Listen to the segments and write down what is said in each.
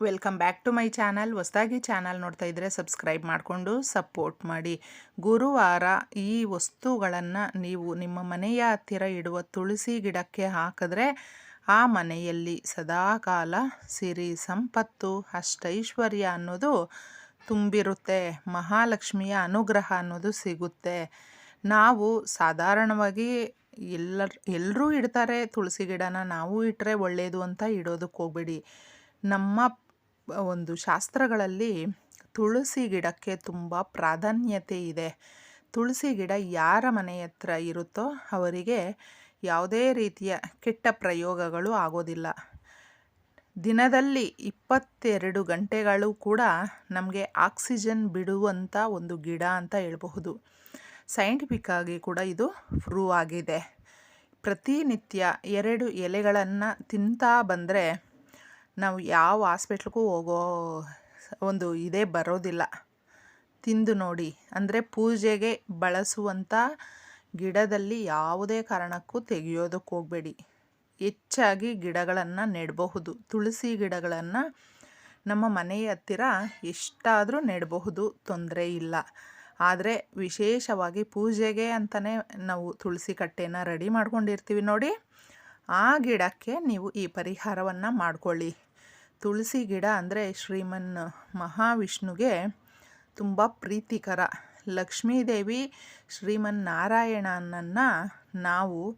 Welcome back to my channel. ಹೊಸದಾಗಿ channel ನೋಡ್ತಾ ಇದ್ದರೆ ಸಬ್ಸ್ಕ್ರೈಬ್ ಮಾಡಿಕೊಂಡು ಸಪೋರ್ಟ್ ಮಾಡಿ. ಗುರುವಾರ ಈ ವಸ್ತುಗಳನ್ನು ನೀವು ನಿಮ್ಮ ಮನೆಯ ಹತ್ತಿರ ಇಡುವ ತುಳಸಿ ಗಿಡಕ್ಕೆ ಹಾಕಿದ್ರೆ ಆ ಮನೆಯಲ್ಲಿ ಸದಾಕಾಲ ಸಿರಿ ಸಂಪತ್ತು, ಅಷ್ಟೈಶ್ವರ್ಯ ಅನ್ನೋದು ತುಂಬಿರುತ್ತೆ. ಮಹಾಲಕ್ಷ್ಮಿಯ ಅನುಗ್ರಹ ಅನ್ನೋದು ಸಿಗುತ್ತೆ. ನಾವು ಸಾಧಾರಣವಾಗಿ ಎಲ್ಲ ಎಲ್ಲರೂ ಇಡ್ತಾರೆ ತುಳಸಿ ಗಿಡನ. ನಾವು ಇಟ್ಟರೆ ಒಳ್ಳೆಯದು ಅಂತ ಇಡೋದಕ್ಕೆ ಹೋಗ್ಬೇಡಿ. ನಮ್ಮ ಒಂದು ಶಾಸ್ತ್ರಗಳಲ್ಲಿ ತುಳಸಿ ಗಿಡಕ್ಕೆ ತುಂಬ ಪ್ರಾಧಾನ್ಯತೆ ಇದೆ. ತುಳಸಿ ಗಿಡ ಯಾರ ಮನೆ ಹತ್ರ ಇರುತ್ತೋ ಅವರಿಗೆ ಯಾವುದೇ ರೀತಿಯ ಕೆಟ್ಟ ಪ್ರಯೋಗಗಳು ಆಗೋದಿಲ್ಲ. ದಿನದಲ್ಲಿ ಇಪ್ಪತ್ತೆರಡು ಗಂಟೆಗಳು ಕೂಡ ನಮಗೆ ಆಕ್ಸಿಜನ್ ಬಿಡುವಂಥ ಒಂದು ಗಿಡ ಅಂತ ಹೇಳಬಹುದು. ಸೈಂಟಿಫಿಕ್ ಆಗಿ ಕೂಡ ಇದು ಪ್ರೂವ್ ಆಗಿದೆ. ಪ್ರತಿನಿತ್ಯ ಎರಡು ಎಲೆಗಳನ್ನು ತಿಂತಾ ಬಂದರೆ ನಾವು ಯಾವ ಹಾಸ್ಪಿಟ್ಲಿಗೂ ಹೋಗೋ ಒಂದು ಇದೇ ಬರೋದಿಲ್ಲ. ತಿಂದು ನೋಡಿ. ಅಂದರೆ ಪೂಜೆಗೆ ಬಳಸುವಂಥ ಗಿಡದಲ್ಲಿ ಯಾವುದೇ ಕಾರಣಕ್ಕೂ ತೆಗೆಯೋದಕ್ಕೆ ಹೋಗಬೇಡಿ. ಹೆಚ್ಚಾಗಿ ಗಿಡಗಳನ್ನು ನೆಡಬಹುದು. ತುಳಸಿ ಗಿಡಗಳನ್ನು ನಮ್ಮ ಮನೆಯ ಹತ್ತಿರ ಎಷ್ಟಾದರೂ ನೆಡಬಹುದು. ತೊಂದರೆ ಇಲ್ಲ. ಆದರೆ ವಿಶೇಷವಾಗಿ ಪೂಜೆಗೆ ಅಂತಲೇ ನಾವು ತುಳಸಿ ಕಟ್ಟೆನ ರೆಡಿ ಮಾಡ್ಕೊಂಡಿರ್ತೀವಿ ನೋಡಿ. ಆ ಗಿಡಕ್ಕೆ ನೀವು ಈ ಪರಿಹಾರವನ್ನು ಮಾಡ್ಕೊಳ್ಳಿ. ತುಳಸಿ ಗಿಡ ಅಂದರೆ ಶ್ರೀಮನ್ ಮಹಾವಿಷ್ಣುಗೆ ತುಂಬ ಪ್ರೀತಿಕರ. ಲಕ್ಷ್ಮೀದೇವಿ ಶ್ರೀಮನ್ ನಾರಾಯಣನನ್ನು ನಾವು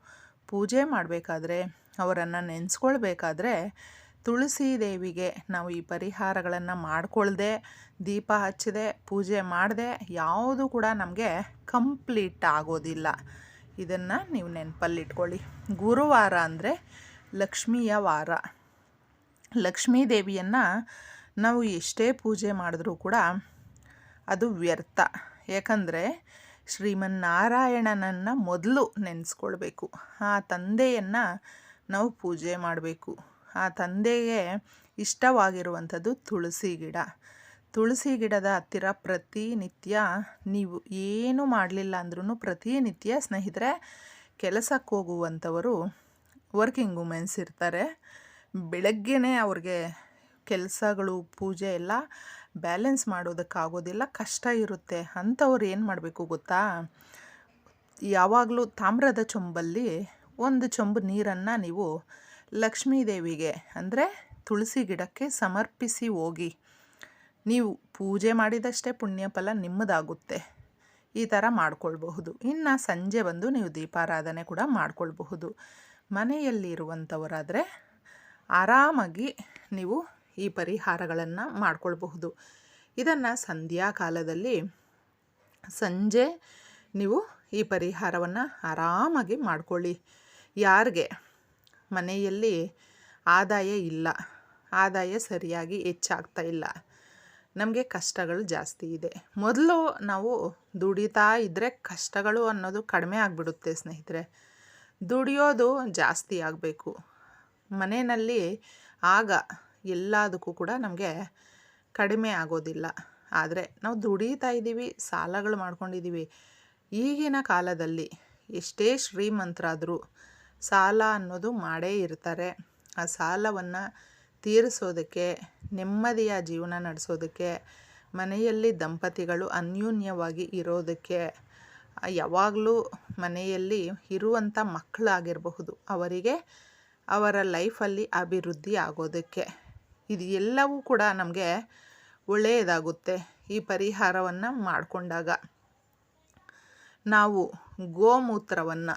ಪೂಜೆ ಮಾಡಬೇಕಾದ್ರೆ, ಅವರನ್ನು ನೆನೆಸ್ಕೊಳ್ಬೇಕಾದ್ರೆ ತುಳಸಿ ದೇವಿಗೆ ನಾವು ಈ ಪರಿಹಾರಗಳನ್ನು ಮಾಡಿಕೊಳ್ಳ್ದೆ ದೀಪ ಹಚ್ಚದೆ, ಪೂಜೆ ಮಾಡದೆ, ಯಾವುದು ಕೂಡ ನಮಗೆ ಕಂಪ್ಲೀಟ್ ಆಗೋದಿಲ್ಲ. ಇದನ್ನು ನೀವು ನೆನಪಲ್ಲಿಟ್ಕೊಳ್ಳಿ. ಗುರುವಾರ ಅಂದರೆ ಲಕ್ಷ್ಮಿಯ ವಾರ. ಲಕ್ಷ್ಮೀ ದೇವಿಯನ್ನು ನಾವು ಎಷ್ಟೇ ಪೂಜೆ ಮಾಡಿದ್ರೂ ಕೂಡ ಅದು ವ್ಯರ್ಥ. ಯಾಕಂದರೆ ಶ್ರೀಮನ್ನಾರಾಯಣನನ್ನು ಮೊದಲು ನೆನೆಸ್ಕೊಳ್ಬೇಕು. ಆ ತಂದೆಯನ್ನು ನಾವು ಪೂಜೆ ಮಾಡಬೇಕು. ಆ ತಂದೆಗೆ ಇಷ್ಟವಾಗಿರುವಂಥದ್ದು ತುಳಸಿ ಗಿಡ. ತುಳಸಿ ಗಿಡದ ಹತ್ತಿರ ಪ್ರತಿನಿತ್ಯ ನೀವು ಏನು ಮಾಡಲಿಲ್ಲ ಅಂದ್ರೂ ಪ್ರತಿನಿತ್ಯ ಸ್ನೇಹಿತರೆ ಕೆಲಸಕ್ಕೆ ಹೋಗುವಂಥವರು ವರ್ಕಿಂಗ್ ವುಮೆನ್ಸ್ ಇರ್ತಾರೆ. ಬೆಳಗ್ಗೆನೇ ಅವ್ರಿಗೆ ಕೆಲಸಗಳು, ಪೂಜೆ ಎಲ್ಲ ಬ್ಯಾಲೆನ್ಸ್ ಮಾಡೋದಕ್ಕಾಗೋದಿಲ್ಲ. ಕಷ್ಟ ಇರುತ್ತೆ. ಅಂಥವ್ರು ಏನು ಮಾಡಬೇಕು ಗೊತ್ತಾ? ಯಾವಾಗಲೂ ತಾಮ್ರದ ಚೊಂಬಲ್ಲಿ ಒಂದು ಚೊಂಬು ನೀರನ್ನು ನೀವು ಲಕ್ಷ್ಮೀ ದೇವಿಗೆ ಅಂದರೆ ತುಳಸಿ ಗಿಡಕ್ಕೆ ಸಮರ್ಪಿಸಿ ಹೋಗಿ, ನೀವು ಪೂಜೆ ಮಾಡಿದಷ್ಟೇ ಪುಣ್ಯ ಫಲ ನಿಮ್ಮದಾಗುತ್ತೆ. ಈ ಥರ ಮಾಡ್ಕೊಳ್ಬಹುದು. ಇನ್ನು ಸಂಜೆ ಬಂದು ನೀವು ದೀಪಾರಾಧನೆ ಕೂಡ ಮಾಡ್ಕೊಳ್ಬಹುದು. ಮನೆಯಲ್ಲಿರುವಂಥವರಾದರೆ ಆರಾಮಾಗಿ ನೀವು ಈ ಪರಿಹಾರಗಳನ್ನು ಮಾಡಿಕೊಳ್ಬಹುದು. ಇದನ್ನು ಸಂಧ್ಯಾ ಕಾಲದಲ್ಲಿ ಸಂಜೆ ನೀವು ಈ ಪರಿಹಾರವನ್ನು ಆರಾಮಾಗಿ ಮಾಡ್ಕೊಳ್ಳಿ. ಯಾರಿಗೆ? ಮನೆಯಲ್ಲಿ ಆದಾಯ ಇಲ್ಲ. ಆದಾಯ ಸರಿಯಾಗಿ ಹೆಚ್ಚಾಗ್ತಾ ಇಲ್ಲ. ನಮಗೆ ಕಷ್ಟಗಳು ಜಾಸ್ತಿ ಇದೆ. ಮೊದಲು ನಾವು ದುಡಿತಾ ಇದ್ದರೆ ಕಷ್ಟಗಳು ಅನ್ನೋದು ಕಡಿಮೆ ಆಗಿಬಿಡುತ್ತೆ ಸ್ನೇಹಿತರೆ. ದುಡಿಯೋದು ಜಾಸ್ತಿ ಆಗಬೇಕು. ಮನೆಯಲ್ಲಿ ಆಗ ಎಲ್ಲದಕ್ಕೂ ಕೂಡ ನಮಗೆ ಕಡಿಮೆ ಆಗೋದಿಲ್ಲ. ಆದರೆ ನಾವು ದುಡಿತಾ ಇದ್ದೀವಿ, ಸಾಲಗಳು ಮಾಡ್ಕೊಂಡಿದ್ದೀವಿ. ಈಗಿನ ಕಾಲದಲ್ಲಿ ಎಷ್ಟೇ ಶ್ರೀಮಂತರಾದರೂ ಸಾಲ ಅನ್ನೋದು ಮಾಡೇ ಇರ್ತಾರೆ. ಆ ಸಾಲವನ್ನು ತೀರಿಸೋದಕ್ಕೆ, ನೆಮ್ಮದಿಯ ಜೀವನ ನಡೆಸೋದಕ್ಕೆ, ಮನೆಯಲ್ಲಿ ದಂಪತಿಗಳು ಅನ್ಯೂನ್ಯವಾಗಿ ಇರೋದಕ್ಕೆ, ಯಾವಾಗಲೂ ಮನೆಯಲ್ಲಿ ಇರುವಂಥ ಮಕ್ಕಳಾಗಿರಬಹುದು, ಅವರಿಗೆ ಅವರ ಲೈಫಲ್ಲಿ ಅಭಿವೃದ್ಧಿ ಆಗೋದಕ್ಕೆ. ಇದು ಎಲ್ಲವೂ ಕೂಡ ನಮಗೆ ಒಳ್ಳೆಯದಾಗುತ್ತೆ ಈ ಪರಿಹಾರವನ್ನು ಮಾಡಿಕೊಂಡಾಗ. ನಾವು ಗೋಮೂತ್ರವನ್ನು,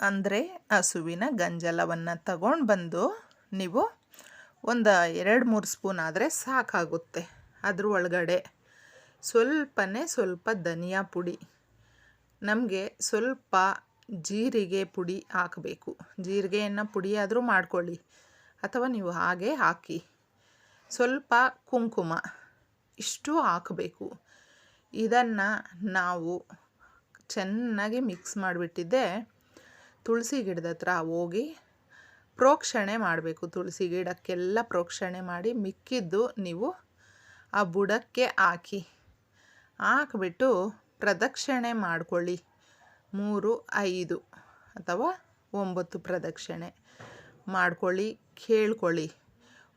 ಅಂದರೆ ಹಸುವಿನ ಗಂಜಲವನ್ನು ತಗೊಂಡು ಬಂದು ನೀವು ಒಂದು ಎರಡು ಮೂರು ಸ್ಪೂನ್ ಆದರೆ ಸಾಕಾಗುತ್ತೆ. ಅದ್ರ ಒಳಗಡೆ ಸ್ವಲ್ಪನೇ ಸ್ವಲ್ಪ ಧನಿಯಾ ಪುಡಿ. ನಮಗೆ ಸ್ವಲ್ಪ ಜೀರಿಗೆ ಪುಡಿ ಹಾಕಬೇಕು. ಜೀರಿಗೆಯನ್ನು ಪುಡಿಯಾದರೂ ಮಾಡಿಕೊಳ್ಳಿ. ಅಥವಾ ನೀವು ಹಾಗೆ ಹಾಕಿ. ಸ್ವಲ್ಪ ಕುಂಕುಮ ಇಷ್ಟು ಹಾಕಬೇಕು. ಇದನ್ನು ನಾವು ಚೆನ್ನಾಗಿ ಮಿಕ್ಸ್ ಮಾಡಿಬಿಟ್ಟಿದ್ದೆ. ತುಳಸಿ ಗಿಡದ ಹತ್ರ ಹೋಗಿ ಪ್ರೋಕ್ಷಣೆ ಮಾಡಬೇಕು. ತುಳಸಿ ಗಿಡಕ್ಕೆಲ್ಲ ಪ್ರೋಕ್ಷಣೆ ಮಾಡಿ ಮಿಕ್ಕಿದ್ದು ನೀವು ಆ ಬುಡಕ್ಕೆ ಹಾಕಿ. ಹಾಕಿಬಿಟ್ಟು ಪ್ರದಕ್ಷಿಣೆ ಮಾಡಿಕೊಳ್ಳಿ. ಮೂರು, ಐದು ಅಥವಾ ಒಂಬತ್ತು ಪ್ರದಕ್ಷಿಣೆ ಮಾಡ್ಕೊಳ್ಳಿ, ಕೇಳ್ಕೊಳ್ಳಿ.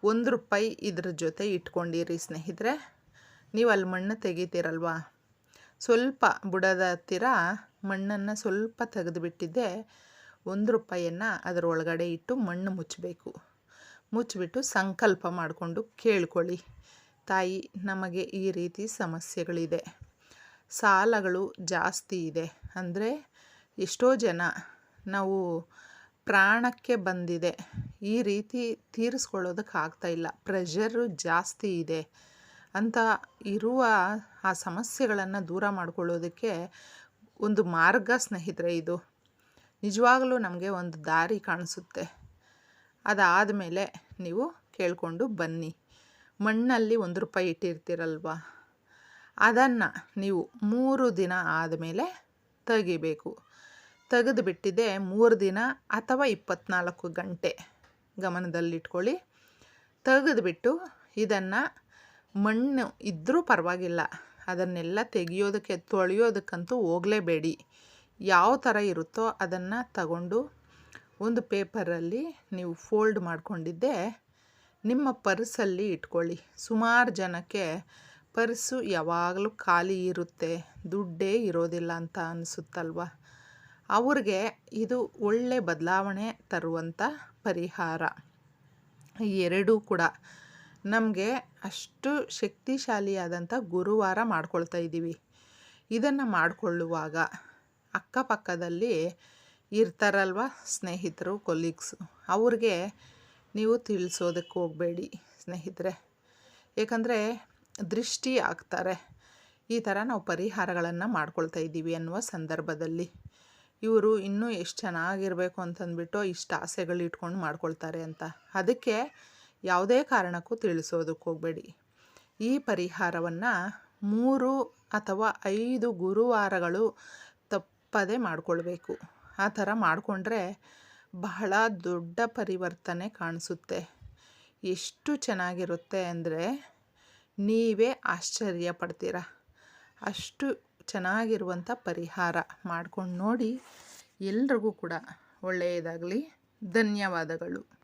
ಒಂದು ರೂಪಾಯಿ ಇದ್ರ ಜೊತೆ ಇಟ್ಕೊಂಡಿರಿ ಸ್ನೇಹಿತರೆ. ನೀವು ಅಲ್ಲಿ ಮಣ್ಣು ತೆಗಿತೀರಲ್ವಾ? ಸ್ವಲ್ಪ ಬುಡದ ಹತ್ತಿರ ಮಣ್ಣನ್ನು ಸ್ವಲ್ಪ ತೆಗೆದುಬಿಟ್ಟಿದ್ದೆ. ಒಂದು ರೂಪಾಯಿಯನ್ನು ಅದರೊಳಗಡೆ ಇಟ್ಟು ಮಣ್ಣು ಮುಚ್ಚಬೇಕು. ಮುಚ್ಚಿಬಿಟ್ಟು ಸಂಕಲ್ಪ ಮಾಡಿಕೊಂಡು ಕೇಳ್ಕೊಳ್ಳಿ. ತಾಯಿ, ನಮಗೆ ಈ ರೀತಿ ಸಮಸ್ಯೆಗಳಿದೆ. ಸಾಲಗಳು ಜಾಸ್ತಿ ಇದೆ. ಅಂದರೆ ಎಷ್ಟೋ ಜನ ನಾವು ಪ್ರಾಣಕ್ಕೆ ಬಂದಿದೆ. ಈ ರೀತಿ ತೀರಿಸ್ಕೊಳ್ಳೋದಕ್ಕೆ ಇಲ್ಲ. ಪ್ರೆಷರು ಜಾಸ್ತಿ ಇದೆ ಅಂತ ಇರುವ ಆ ಸಮಸ್ಯೆಗಳನ್ನು ದೂರ ಮಾಡಿಕೊಳ್ಳೋದಕ್ಕೆ ಒಂದು ಮಾರ್ಗ ಸ್ನೇಹಿತರೆ ಇದು. ನಿಜವಾಗಲೂ ನಮಗೆ ಒಂದು ದಾರಿ ಕಾಣಿಸುತ್ತೆ. ಅದಾದ ಮೇಲೆ ನೀವು ಕೇಳಿಕೊಂಡು ಬನ್ನಿ. ಮಣ್ಣಲ್ಲಿ ಒಂದು ರೂಪಾಯಿ ಇಟ್ಟಿರ್ತೀರಲ್ವ? ಅದನ್ನು ನೀವು ಮೂರು ದಿನ ಆದಮೇಲೆ ತೆಗಿಬೇಕು. ತೆಗೆದು ಬಿಟ್ಟಿದೆ ಮೂರು ದಿನ ಅಥವಾ ಇಪ್ಪತ್ನಾಲ್ಕು ಗಂಟೆ. ಗಮನದಲ್ಲಿಟ್ಕೊಳ್ಳಿ. ತೆಗೆದುಬಿಟ್ಟು ಇದನ್ನು ಮಣ್ಣು ಇದ್ದರೂ ಪರವಾಗಿಲ್ಲ. ಅದನ್ನೆಲ್ಲ ತೆಗಿಯೋದಕ್ಕೆ ತೊಳೆಯೋದಕ್ಕಂತೂ ಹೋಗಲೇಬೇಡಿ. ಯಾವ ಥರ ಇರುತ್ತೋ ಅದನ್ನು ತಗೊಂಡು ಒಂದು ಪೇಪರಲ್ಲಿ ನೀವು ಫೋಲ್ಡ್ ಮಾಡಿಕೊಂಡಿದ್ದೆ. ನಿಮ್ಮ ಪರ್ಸಲ್ಲಿ ಇಟ್ಕೊಳ್ಳಿ. ಸುಮಾರು ಜನಕ್ಕೆ ಪರ್ಸು ಯಾವಾಗಲೂ ಖಾಲಿ ಇರುತ್ತೆ, ದುಡ್ಡೇ ಇರೋದಿಲ್ಲ ಅಂತ ಅನಿಸುತ್ತಲ್ವ? ಅವ್ರಿಗೆ ಇದು ಒಳ್ಳೆ ಬದಲಾವಣೆ ತರುವಂಥ ಪರಿಹಾರ. ಎರಡೂ ಕೂಡ. ನಮಗೆ ಅಷ್ಟು ಶಕ್ತಿಶಾಲಿಯಾದಂಥ ಗುರುವಾರ ಮಾಡ್ಕೊಳ್ತಾ ಇದ್ದೀವಿ. ಇದನ್ನು ಮಾಡಿಕೊಳ್ಳುವಾಗ ಅಕ್ಕಪಕ್ಕದಲ್ಲಿ ಇರ್ತಾರಲ್ವ ಸ್ನೇಹಿತರು ಕೊಲೀಗ್ಸು ಅವ್ರಿಗೆ ನೀವು ತಿಳಿಸೋದಕ್ಕೆ ಹೋಗಬೇಡಿ ಸ್ನೇಹಿತರೆ. ಏಕೆಂದರೆ ದೃಷ್ಟಿ ಆಗ್ತಾರೆ. ಈ ಥರ ನಾವು ಪರಿಹಾರಗಳನ್ನು ಮಾಡ್ಕೊಳ್ತಾ ಇದ್ದೀವಿ ಅನ್ನುವ ಸಂದರ್ಭದಲ್ಲಿ. ಇವರು ಇನ್ನೂ ಎಷ್ಟು ಚೆನ್ನಾಗಿರಬೇಕು ಅಂತಂದ್ಬಿಟ್ಟು ಇಷ್ಟು ಆಸೆಗಳು ಇಟ್ಕೊಂಡು ಮಾಡ್ಕೊಳ್ತಾರೆ ಅಂತ. ಅದಕ್ಕೆ ಯಾವುದೇ ಕಾರಣಕ್ಕೂ ತಿಳಿಸೋದಕ್ಕೆ ಹೋಗಬೇಡಿ. ಈ ಪರಿಹಾರವನ್ನು ಮೂರು ಅಥವಾ ಐದು ಗುರುವಾರಗಳು ತಪ್ಪದೇ ಮಾಡಿಕೊಳ್ಬೇಕು. ಆ ಥರ ಮಾಡಿಕೊಂಡ್ರೆ ಬಹಳ ದೊಡ್ಡ ಪರಿವರ್ತನೆ ಕಾಣಿಸುತ್ತೆ. ಎಷ್ಟು ಚೆನ್ನಾಗಿರುತ್ತೆ ಅಂದರೆ ನೀವೇ ಆಶ್ಚರ್ಯ ಪಡ್ತೀರ ಅಷ್ಟು ಚೆನ್ನಾಗಿರುವಂಥ ಪರಿಹಾರ ಮಾಡ್ಕೊಂಡು ನೋಡಿ ಎಲ್ರಿಗೂ ಕೂಡ ಒಳ್ಳೆಯದಾಗಲಿ. ಧನ್ಯವಾದಗಳು.